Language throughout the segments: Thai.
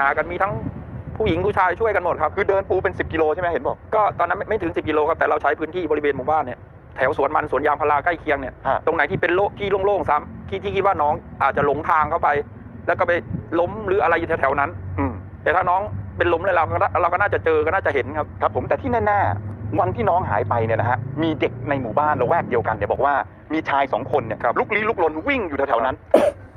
หากันมีทั้งผู้หญิงผู้ชายช่วยกันหมดครับคือเดินปูเป็น 10กิโลใช่ไหมเห็นบอกก็ตอนนั้นไม่ไม่ถึง 10กิโลครับแต่เราใช้พื้นที่บริเวณหมู่บ้านเนี่ยแถวสวนมันสวนยางพาราใกล้เคียงเนี่ยฮะ ตรงไหนที่เป็นโลที่โล่งๆซ้ำที่ที่คิดว่าน้องอาจจะหลงทางเข้าไป แล้วก็ไปล้มหรืออะไรอยู่แถวๆนั้น อืมแต่ถ้าน้องเป็นล้มเลยเราก็เราก็น่าจะเจอก็น่าจะเห็นครับ ครับผมแต่ที่แน่ๆวันที่น้องหายไปเนี่ยนะฮะมีเด็กในหมู่บ้านละแวกเดียวกันเนี่ยบอกว่ามีชายสองคนเนี่ยครับ ลุกลี้ลุกลนวิ่งอยู่แถวๆนั้น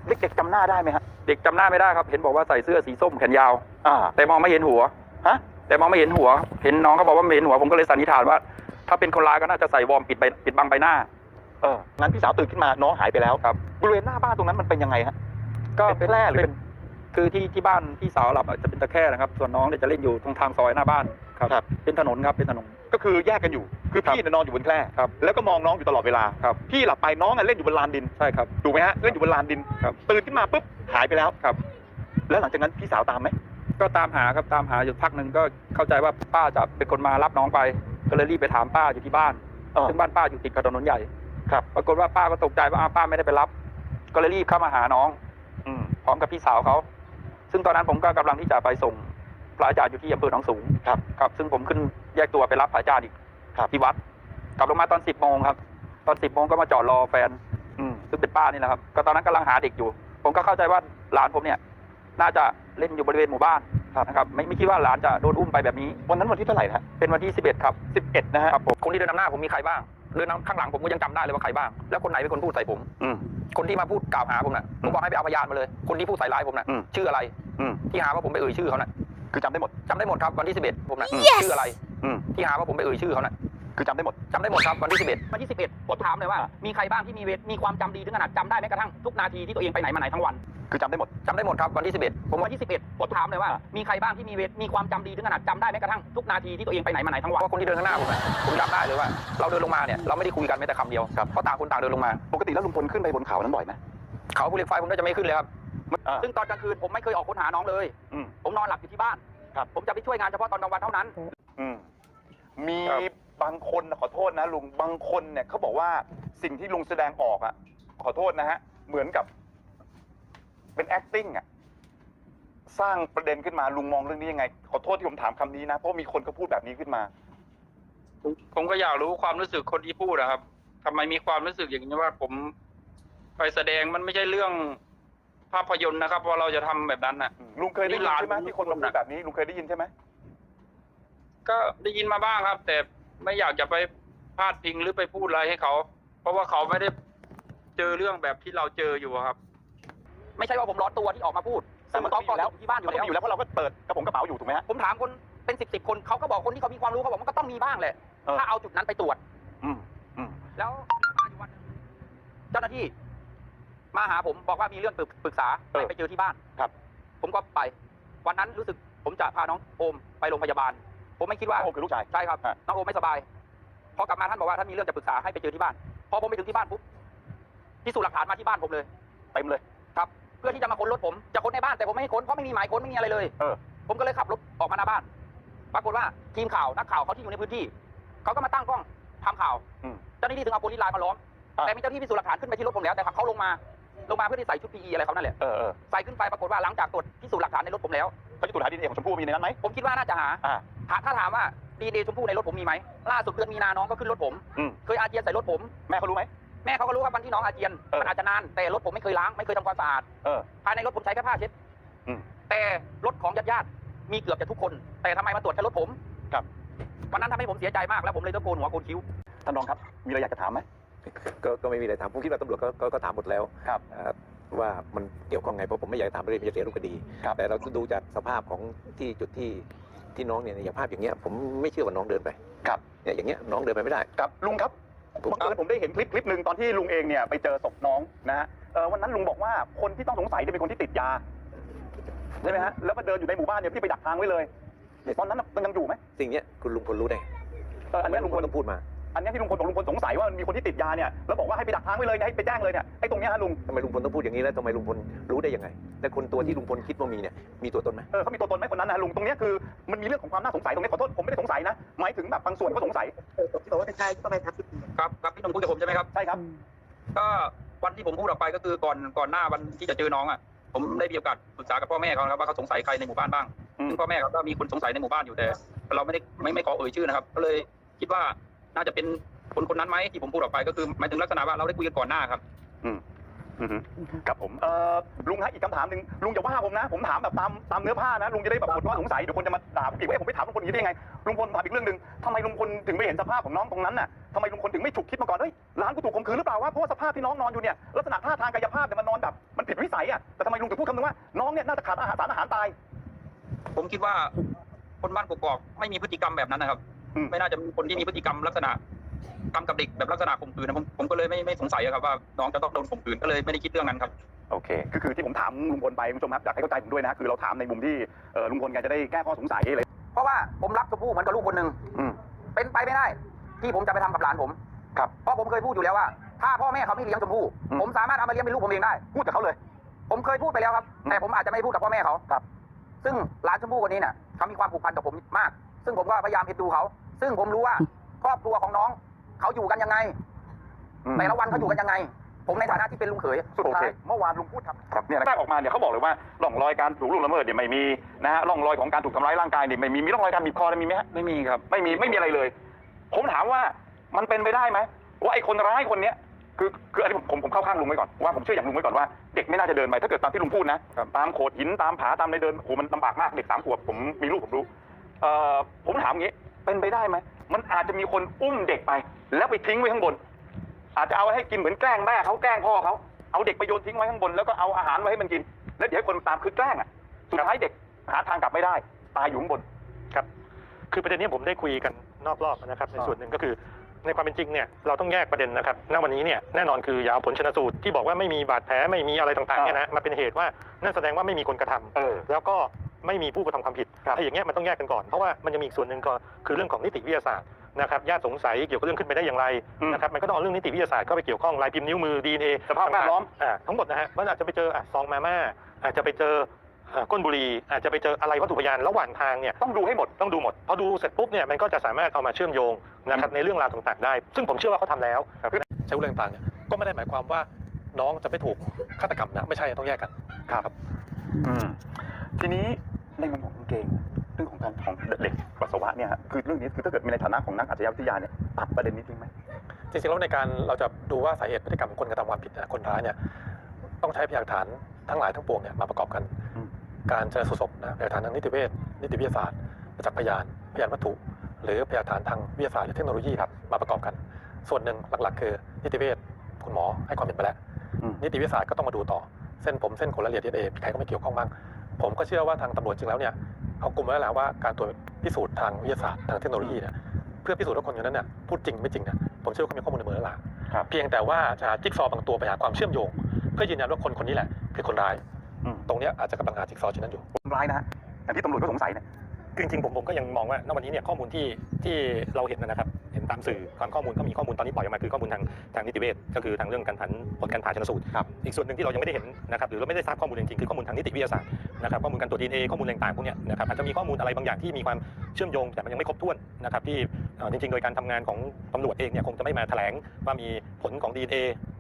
เด็กๆจำหน้าได้ไหมฮะเด็กจำหน้าไม่ได้ครับ เห็นบอกว่าใส่เสื้อสีส้มแขนยาว อ่า แต่มองไม่เห็นหัว ฮะ แต่มองไม่เห็นหัว เห็นน้องเขาบอกว่าไม่เห็นหัว ผมก็เลยสันนิษฐานว่า ถ้าเป็นคนร้ายก็น่าจะใส่วอร์มปิดใบปิดบังใบหน้า เอองั้นพี่สาวตื่นขึ้นมาน้องหายไปแล้วครับ บริเวณหน้าบ้านตรงนั้นมันเป็นยังไงฮะ ก็เป็นแร่หรือเป็น คือที่ที่บ้านพี่สาวหลับอะจะเป็นตะแคร่นะครับ ส่วนน้องเนี่ยจะเล่นอยู่ตรงทางซอยหน้าบ้านครับ ครับ เป็นถนนครับ เป็นถนน ก็คือแยกกันอยู่ คือครับพี่เนี่ยนอนอยู่บนแคร่ครับแล้วก็มองน้องอยู่ตลอดเวลาครับพี่หลับไปน้องอะเล่นอยู่บนลานดินใช่ครับถูกไหมฮะเล่นอยู่บนลานดินครับตื่นขึ้นมาปุ๊บหายไปแล้วครับ แล้วหลังจากนั้นพี่สาวตามไหมก็ตามหาครับตามหาอยู่พักหนึ่งก็เข้าใจว่าป้าจะเป็นคนมารับน้องไป ก็เลยรีบไปถามป้าอยู่ที่บ้านเออซึ่งบ้านป้าอยู่ติดกับถนนใหญ่ครับ ปรากฏว่าป้าก็ตกใจว่าอ้าวป้าไม่ได้ไปรับ ก็เลยรีบเข้ามาหาน้อง อืมพร้อมกับพี่สาวเขา ซึ่งตอนนั้นผมก็กำลังที่จะไปส่งพระอาจารย์อยู่ที่อำเภอหนองสูงครับ ครับ ซึ่งผมขึ้น แยกตัวไปรับพระอาจารย์อีกครับ ที่วัด กลับลงมาตอนสิบโมงครับ ตอนสิบโมงก็มาจอดรอแฟน อืมซึ่งเป็นป้านี่แหละครับ ก็ตอนนั้นกำลังหาเด็กอยู่ ผมก็เข้าใจว่าหลานผมเนี่ย น่าจะเล่นอยู่บริเวณหมู่บ้านนะครับ ไม่ไม่คิดว่าหลานจะโดนอุ้มไปแบบนี้ วันนั้นวันที่เท่าไหร่นะฮะเป็นวันที่ 11 ครับ สิบเอ็ดนะฮะครับผมคนที่เดินนำหน้าผมมีใครบ้างเดินนำข้างหลังผมก็ยังจำได้เลยว่าใครบ้าง แล้วคนไหนเป็นคนพูดใส่ผม อืม คนที่มาพูดกล่าวหาผมน่ะผมบอกให้ไปเอาพยานมาเลย คนที่พูดใส่ร้ายผมน่ะอืม ชื่ออะไร อืม ที่หาว่าผมไปเอ่ยชื่อเขาน่ะคือจำได้หมด จำได้หมดครับวันที่ 11 ผมน่ะอืมชื่ออะไร อืม ที่หาว่าผมไปเอ่ยชื่อเขาน่ะคือจำได้หมด จำได้หมดครับวันที่ 11 วันที่ 11ผมถามเลยว่า มีใครบ้างที่มีเวทมีความจำดีถึงขนาดจำได้แม้กระทั่งทุกนาทีที่ตัวเองไปไหนมาไหนทั้งวันคือจำได้หมด จำได้หมดครับวันที่ 11 ผมวันที่ 11ผมถามเลยว่า มีใครบ้างที่มีเวทมีความจำดีถึงขนาดจำได้แม้กระทั่งทุกนาทีที่ตัวเองไปไหนมาไหนทั้งวันเพราะคนที่เดินข้างหน้าผมน่ะผมจำได้เลยว่า เราเดินลงมาเนี่ยเราไม่ได้คุยกันแม้แต่คำเดียวครับเพราะต่างคนต่างเดินลงมา ปกติแล้วลุงพลขึ้นไปบนเขานั้นบ่อยไหมเขาภูเหล็กไฟผมก็จะไม่ขึ้นเลยครับ อ่า ซึ่งตอนกลางคืนผมไม่เคยออกค้นหาน้องเลย อืมผมนอนหลับอยู่ที่บ้าน ครับ ผมจะไปช่วยงานเฉพาะตอนกลางวันเท่านั้น อืม มีครับ บางคนขอโทษนะลุงบางคนเนี่ยเขาบอกว่าสิ่งที่ลุงแสดงออกอะ ขอโทษนะฮะ เหมือนกับเป็น acting อะสร้างประเด็นขึ้นมาลุงมองเรื่องนี้ยังไง ขอโทษที่ผมถามคำนี้นะ เพราะมีคนเขาพูดแบบนี้ขึ้นมา ผมก็อยากรู้ความรู้สึกคนที่พูดนะครับทำไมมีความรู้สึกอย่างนี้ว่าผมไปแสดงมันไม่ใช่เรื่องภาพยนตร์นะครับว่าเราจะทำแบบนั้นน่ะลุงเคยได้ยินใช่ไหมนี่หลานที่คนมาพูดแบบนี้ลุงเคยได้ยินใช่ไหม ก็ได้ยินมาบ้างครับ แต่ไม่อยากจะไปพาดพิงหรือไปพูดอะไรให้เขา เพราะว่าเขาไม่ได้เจอเรื่องแบบที่เราเจออยู่อะครับ ไม่ใช่ว่าผมร้อนตัวที่ออกมาพูดแต่มันก็มีอยู่แล้วที่บ้านอยู่มันก็มีอยู่แล้วเพราะเราก็เปิดกระผมกระเป๋าอยู่ถูกไหมฮะ ผมถามคนเป็นสิบสิบคนเขาก็บอกคนที่เขามีความรู้เขาบอกมันก็ต้องมีบ้างแหละเออ ถ้าเอาจุดนั้นไปตรวจ อืมอืมแล้วมาอยู่วันหนึ่งเจ้าหน้าที่มาหาผมบอกว่ามีเรื่องปรึกปรึกษาให้ไปเจอที่บ้าน ครับ ผมก็ไป วันนั้นรู้สึกผมจะพาน้องโอมไปโรงพยาบาล ผมไม่คิดว่าโอ้คือลูกชายใช่ครับฮะ น้องโอมไม่สบายพอกลับมาท่านบอกว่าท่านมีเรื่องจะปรึกษาให้ไปเจอที่บ้านพอผมไปถึงที่บ้านปุ๊บพิสูจน์หลักฐานมาที่บ้านผมเลยเต็มเลย ครับ เพื่อที่จะมาค้นรถผมจะค้นในบ้านแต่ผมไม่ให้ค้นเพราะไม่มีหมายค้นไม่มีอะไรเลย เออ ผมก็เลยขับรถออกมาหน้าบ้าน ปรากฏว่าทีมข่าวนักข่าวเขาที่อยู่ในพื้นที่เขาก็มาตั้งกล้องทำข่าวอืมเจ้าหน้าที่ถึงเอาโพลิสไลน์มาล้อมอะ แต่มีเจ้าหน้าที่พิสูจน์หลักฐานขึ้นไปที่รถผมแล้วแต่เขาลงมาลงมาเพื่อที่ใส่ชุด PE อะไรเขานั่นแหละเออเออใส่ขึ้นไปปรากฏว่าหลังจากตรวจพิสูจน์หลักฐานในรถผมแล้ว เขาจะตรวจหาดีเอ็นของชมพู่มีในนั้นไหมผมคิดว่าน่าจะหา อ่า ถ้าถ้าถามว่าดีเดชมพู่ในรถผมมีไหมล่าสุดเดือนมีนาน้องก็ขึ้นรถผม อืมเคยอาเจียนใส่รถผม แม่เขารู้ไหมแม่เขาก็รู้ครับวันที่น้องอาเจียนเออ มันอาจจะนานแต่รถผมไม่เคยล้างไม่เคยทำความสะอาดเออ ภายในรถผมใช้แค่ผ้าเช็ดอืมแต่รถของญาติญาติๆมีเกือบจะทุกคน แต่ทำไมมาตรวจแค่รถผมครับ วันนั้นทำให้ผมเสียใจมากแล้วผมเลยต้องโกนหัวโกนคิ้ว ท่านรองครับ มีอะไรอยากจะถามไหม ก็ก็ไม่มีอะไรถามผมคิดว่าตำรวจก็ก็ก็ถามหมดแล้วครับอ่าว่ามันเกี่ยวข้องไงเพราะผมไม่อยากจะถามเรื่องมันจะเสียรูปคดี ครับ แต่เราดูจากสภาพของที่จุดที่ ที่น้องเนี่ยอย่างภาพอย่างเงี้ยผมไม่เชื่อว่าน้องเดินไปครับเนี่ยอย่างเงี้ยน้องเดินไปไม่ได้ ครับลุงครับผมบังเอิญผมได้เห็นคลิปคลิปหนึ่งตอนที่ลุงเองเนี่ยไปเจอศพน้องนะฮะเออวันนั้นลุงบอกว่าคนที่ต้องสงสัยเนี่ยเป็นคนที่ติดยาใช่ไหมฮะแล้วมาเดินอยู่ในหมู่บ้านเนี่ยพี่ไปดักทางไว้เลย ตอนนั้นน่ะมันยังอยู่ไหมสิ่งเนี้ยคุณลุงพลรู้ได้เอออันเนี้ยลุงพลต้องพูดมา อันเนี้ยที่ลุงพลบอกลุงพลสงสัยว่ามันมีคนที่ติดยาเนี่ยแล้วบอกว่าให้ไปดักทางไว้เลยเนี่ยให้ไปแจ้งเลยเนี่ยไอ้ตรงเนี้ยฮะลุงทำไมลุงพลต้องพูดอย่างนี้แล้วทำไมลุงพลรู้ได้ยังไงแต่คนตัวที่ลุงพลคิดว่ามีเนี่ยมีตัวตนไหมเออเขามีตัวตนไหมคนนั้นนะลุงตรงเนี้ยคือมันมีเรื่องของความน่าสงสัยตรงนี้ขอโทษผมไม่ได้สงสัยนะหมายถึงแบบบางส่วนก็สงสัยที่บอกว่าเป็นชายที่ประมาณสามสิบปีครับครับพี่หนุ่มคุยกับผมใช่ไหมครับใช่ครับ ก็วันที่ผมพูดออกไปก็คือก่อนก่อนหน้าวันที่จะเจอน้องอะผมได้มีโอกาสปรึกษากับพ่อแม่เขานะครับว่าเขาสงสัยใครในหมู่บ้านบ้างอืมซึ่งพ่อแม่เขาก็มีคนสงสัยในหมู่บ้านอยู่แต่ เราไม่ได้ไม่ไม่ขอเอ่ยชื่อนะครับ ก็เลยคิดว่า น่าจะเป็นคนคนนั้นไหมที่ผมพูดออกไปก็คือหมายถึงลักษณะว่าเราได้คุยกันก่อนหน้าครับ อืมอือฮึครับผมเอ่อลุงฮะอีกคำถามหนึ่งลุงอย่าว่าผมนะ ผมถามแบบตามตามเนื้อผ้านะลุงจะได้แบบหมดข้อสงสัยเดี๋ยวคนจะมาด่าผมอีกว่าเอ๊ะผมไปถามลุงพลอย่างนี้ได้ยังไงลุงพลถามอีกเรื่องหนึ่งทำไมลุงพลถึงไม่เห็นสภาพของน้องตรงนั้นน่ะทำไมลุงพลถึงไม่ฉุกคิดมาก่อนเฮ้ยร้านกูถูกข่มขืนหรือเปล่าวะเพราะว่าสภาพที่น้องนอนอยู่เนี่ยลักษณะท่าทางกายภาพเนี่ยมันนอนแบบมันผิดวิสัยอะแต่ทำไมลุงถึงพูดคำนึงว่าน้องเนี่ยน่าจะขาดอาหารสารอาหารตาย ผมคิดว่าคนบ้านกกอกไม่มีพฤติกรรมแบบนั้นนะครับอืม ไม่น่าจะมีคนที่มีพฤติกรรมลักษณะทำกับเด็กแบบลักษณะข่มขืนนะผมผมก็เลยไม่ไม่สงสัยอะครับว่าน้องจะต้องโดนข่มขืนก็เลยไม่ได้คิดเรื่องนั้นครับ โอเคก็คือที่ผมถามลุงพลไปคุณผู้ชมครับอยากให้เข้าใจผมด้วยนะคือเราถามในมุมที่เอ่อลุงพลแกจะได้แก้ข้อสงสัยเลยเพราะว่าผมรักชมพู่เหมือนกับลูกคนหนึ่งอืมเป็นไปไม่ได้ ที่ผมจะไปทำกับหลานผม ครับ เพราะผมเคยพูดอยู่แล้วว่า ถ้าพ่อแม่เขาไม่เลี้ยงชมพู่อืม ผมสามารถเอามาเลี้ยงเป็นลูกผมเองได้ พูดกับเขาเลย ผมเคยพูดไปแล้วครับอืมแต่ผมอาจจะไม่พูดกับพ่อแม่เขาครับ ซึ่งหลานชมพู่คนนี้เนี่ยเขามีความผูกพันกับผมมาก ซึ่งผมก็พยายามเอ็นดูเขา ซึ่งผมรู้ว่าครอบครัวของน้องเขาอยู่กันยังไงอืม แต่ละวันเขาอยู่กันยังไง ผมในฐานะที่เป็นลุงเขยสุดโอท้าเคยเมื่อวานลุงพูดครับ ครับเนี่ยแรกออกมาเนี่ยเขาบอกเลยว่าร่องรอยการถูกล่วงละเมิดเนี่ยไม่มีนะฮะร่องรอยของการถูกทำร้ายร่างกายเนี่ยไม่มีมีร่องรอยการบีบคออะไรมีไหมฮะไม่มีครับ ไม่มีไม่มีอะไรเลย ผมถามว่ามันเป็นไปได้ไหมว่าไอ้คนร้ายคนเนี้ยคือคืออันนี้ผมผมผมเข้าข้างลุงไว้ก่อนว่าผมเชื่ออย่างลุงไว้ก่อนว่าเด็กไม่น่าจะเดินไปถ้าเกิดตามที่ลุงพูดนะตามโขดหินตามผาตามในเดินโอ้โหมันลำบากมากเด็กสามขวบผมมีลูกผมรู้เอ่อผมถามอย่างนี้ เป็นไปได้ไหมมันอาจจะมีคนอุ้มเด็กไป แล้วไปทิ้งไว้ข้างบน อาจจะเอาไว้ให้กินเหมือนแกล้งแม่เขาแกล้งพ่อเขาเอาเด็กไปโยนทิ้งไว้ข้างบนแล้วก็เอาอาหารไว้ให้มันกิน แล้วเดี๋ยวให้คนตามคือแกล้งอะสุดท้ายเด็กหาทางกลับไม่ได้ ตายอยู่ข้างบนคือประเด็นนี้ผมได้คุยกันนอกรอบนะครับ ในส่วนหนึ่งก็คือในความเป็นจริงเนี่ยเราต้องแยกประเด็นนะครับ ณ วันนี้เนี่ยแน่นอนคืออย่าเอาผลชนสูตรที่บอกว่าไม่มีบาดแผลไม่มีอะไรต่างๆเนี่ยนะมาเป็นเหตุว่านั่นแสดงว่าไม่มีคนกระทำเออแล้วก็ ไม่มีผู้กระทำความผิดครับไอ้อย่างเงี้ยมันต้องแยกกันก่อนเพราะว่ามันจะมีอีกส่วนหนึ่งก็คือเรื่องของนิติวิทยาศาสตร์นะครับญาติสงสัยเกี่ยวกับเรื่องขึ้นไปได้อย่างไรอืม นะครับมันก็ต้องเอาเรื่องนิติวิทยาศาสตร์เข้าไปเกี่ยวข้องลายพิมพ์นิ้วมือ DNA สภาพแวดล้อม อ่าทั้งหมดนะฮะมันอาจจะไปเจออะซองมาม่าอาจจะไปเจออ่าก้นบุหรี่อาจจะไปเจออะไรวัตถุพยานระหว่างทางเนี่ย ต้องดูให้หมด ต้องดูหมด พอดูเสร็จปุ๊บเนี่ยมันก็จะสามารถเอามาเชื่อมโยงนะครับในเรื่องราวต่างๆได้ ซึ่งผมเชื่อว่าเขาทำแล้วใช้วุฒิต่างๆเนี่ยก็ไม่ได้หมายความว่าน้องจะไม่ถูกฆาตกรรมนะไม่ใช่ต้องแยกกันครับ อืมทีนี้ ในมุมของคุณเก่งเรื่องของการของเด็กปัสสาวะเนี่ยฮะคือเรื่องนี้คือถ้าเกิดในฐานะของนักอาชญาวิทยาเนี่ยตัดประเด็นนี้ทิ้งไหมจริงๆแล้วในการเราจะดูว่าสาเหตุพฤติกรรมของคนกระทำความผิดเนี่ยคนร้ายเนี่ยต้องใช้พยานหลักฐานทั้งหลายทั้งปวงเนี่ยมาประกอบกันอืมการชนสูตรศพนะพยานหลักฐานทางนิติเวชนิติวิทยาศาสตร์ประจักษ์พยานพยานวัตถุ หรือพยานหลักฐานทางวิทยาศาสตร์หรือเทคโนโลยีครับมาประกอบกัน ส่วนหนึ่งหลักๆ คือนิติเวชคุณหมอให้ความเห็นไปแล้วอืมนิติวิทยาศาสตร์ก็ต้องมาดูต่อเส้นผมเส้นขนละเอียดดีเอใครก็ไม่เกี่ยวข้องบ้าง ผมก็เชื่อว่าทางตำรวจจริงแล้วเนี่ยเขากลุ่มไว้แล้วแหละว่าการตรวจพิสูจน์ทางวิทยาศาสตร์ทางเทคโนโลยีเนี่ยเพื่อพิสูจน์ว่าคนคนนั้นเนี่ยพูดจริงไม่จริงเนี่ยผมเชื่อว่าเขามีข้อมูลในมือแล้วล่ะครับเพียงแต่ว่าจะหาจิ๊กซอว์บางตัวไปหาความเชื่อมโยง เพื่อยืนยันว่าคนคนนี้แหละ คือคนร้ายอืมตรงเนี้ยอาจจะกำลังหาจิ๊กซอว์ชิ้นนั้นอยู่คนร้ายนะฮะอย่างที่ตำรวจก็สงสัยเนี่ยจริงๆผมผมก็ยังมองว่าณวันนี้เนี่ยข้อมูลที่ที่เราเห็นนะครับ เห็นตามสื่อความข้อมูลก็มีข้อมูลตอนนี้ปล่อยออกมาคือข้อมูลทางทางนิติเวชก็คือทางเรื่องการผันผลการผ่าชนสูตรครับอีกส่วนหนึ่งที่เรายังไม่ได้เห็นนะครับหรือเราไม่ได้ทราบข้อมูลจริงๆคือข้อมูลทางนิติวิทยาศาสตร์ นะครับข้อมูลการตรวจดีเอข้อมูลต่างๆพวกเนี้ยนะครับอาจจะมีข้อมูลอะไรบางอย่างที่มีความเชื่อมโยงแต่มันยังไม่ครบถ้วนนะครับที่จริงๆ โดยการทำงานของตำรวจเองเนี่ยคงจะไม่มาแถลงว่ามีผลของ DNA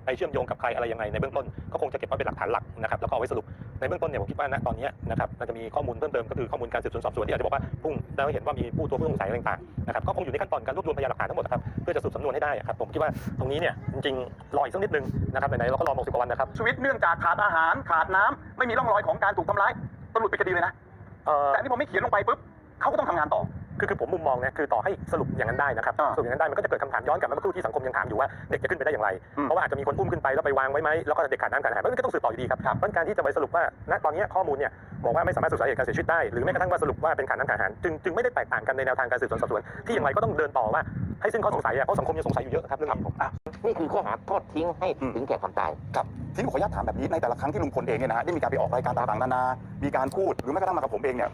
ไปเชื่อมโยงกับใครอะไรยังไงในเบื้องต้นก็คงจะเก็บไว้เป็นหลักฐานหลักนะครับแล้วก็เอาไว้สรุป ในเบื้องต้นเนี่ยผมคิดว่าณตอนเนี้ยนะครับมันจะมีข้อมูลเพิ่มเติมก็คือข้อมูลการสืบสวนสอบสวนที่อาจจะบอกว่าพุ่งแล้วเห็นว่ามีผู้ตัวผู้สงสัยอะไรต่างๆนะครับก็คงอยู่ในขั้นตอนการรวบรวมพยานหลักฐานทั้งหมดนะครับเพื่อจะสรุปสำนวนให้ได้ครับผมคิดว่าตรงนี้เนี่ยจริงๆรออีกสักนิดนึงนะครับไหนๆเราก็รอ60กว่าวันนะครับชีวิตเนื่องจากขาดอาหารขาดน้ำไม่มีร่องรอยของการถูกทำร้ายตำรวจปิดคดีเลยนะเอ่อแต่อันนี่ผมไม่เขียนลงไปปุ๊บเขาก็ต้องทำงานต่อ คือคือผมมุมมองเนี่ยคือต่อให้สรุปอย่างนั้นได้นะครับอ่าสรุปอย่างนั้นได้มันก็จะเกิดคำถามย้อนกลับมาเมื่อครู่ที่สังคมยังถามอยู่ว่าเด็กจะขึ้นไปได้อย่างไร อืมเพราะว่าอาจจะมีคนอุ้มขึ้นไปแล้วไปวางไว้ไหมแล้วก็เด็กขาดน้ำขาดอาหารมันก็ต้องสืบต่ออยู่ดีครับเพราะฉะนั้นการที่จะไปสรุปว่าณตอนนี้ข้อมูลเนี่ย บอกว่าไม่สามารถสืบสาเหตุการเสียชีวิตได้ หรือแม้กระทั่งว่าสรุปว่าเป็นขาดน้ำขาดอาหารจึงจึงไม่ได้แตกต่างกันในแนวทางการสืบสวนสอบสวนที่อย่างไรก็ต้องเดินต่อว่าให้สิ้นข้อสงสัยอะเพราะสังคมยังสงสัยอยู่เยอะครับเรื่องนี้อะ นี่คือข้อหาทอดทิ้งให้ถึงแก่ความตาย ครับทีนี้ขออนุญาตถามแบบนี้ในแต่ละครั้งที่ลุงพลเองเนี่ยนะฮะได้มีการไปออกรายการต่างๆนานา มีการพูดหรือแม้กระทั่งมากับผมเองเนี่ย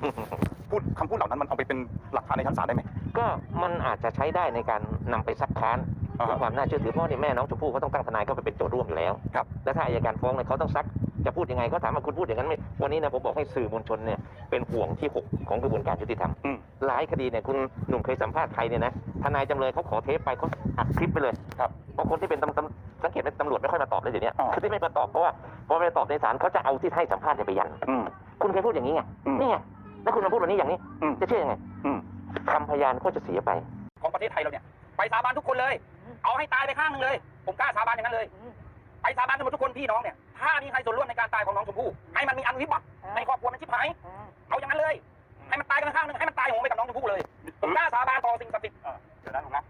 พูดคำพูดเหล่านั้นมันเอาไปเป็นหลักฐานในชั้นศาลได้ไหม ก็มันอาจจะใช้ได้ในการนำไปซักค้านอ่าเพื่อความน่าเชื่อถือเพราะในแม่น้องชมพู่เขาต้องตั้งทนายเข้าไปเป็นโจทย์ร่วมอยู่แล้วครับ แล้วถ้าอายการฟ้องเนี่ยเขาต้องซัก จะพูดยังไงก็ถามว่าคุณพูดอย่างนั้นไหมวันนี้นะผมบอกให้สื่อมวลชนเนี่ยเป็นห่วงที่หกของกระบวนการยุติธรรมอืมหลายคดีเนี่ยคุณหนุ่มเคยสัมภาษณ์ใครเนี่ยนะทนายจำเลยเขาขอเทปไปเขาอัดคลิปไปเลยครับเพราะคนที่เป็นตำตำสังเกตไหมตำรวจไม่ค่อยมาตอบเลยเดี๋ยวนี้อ๋อคือที่ไม่มาตอบเพราะว่าพอไปตอบในศาลเขาจะเอาที่ให้สัมภาษณ์เนี่ยไปยันอืมคุณเคยพูดอย่างนี้ไงอืมนี่ไงแล้วคุณมาพูดวันนี้อย่างนี้อืมจะเชื่อยังไงอืมคำพยานก็จะเสียไป ของประเทศไทยเราเนี่ย ไปสาบานทุกคนเลย เอาให้ตายไปข้างหนึงเลย ผมกล้าสาบานอย่างนั้นเลย ไปสาบานกันหมดทุกคนพี่น้องเนี่ย ถ้ามีใครส่วนร่วมในการตายของน้องชมพู่ให้มันมีอันวิบัติในครอบครัวมันชิบหายเอาอย่างนั้นเลย ให้มันตายกันข้างหนึงให้มันตายโหงไปกับน้องชมพู่เลยผมกล้าสาบานต่อสิ่งศักดิ์สิทธิ์เดี๋ยวนะลุงนะ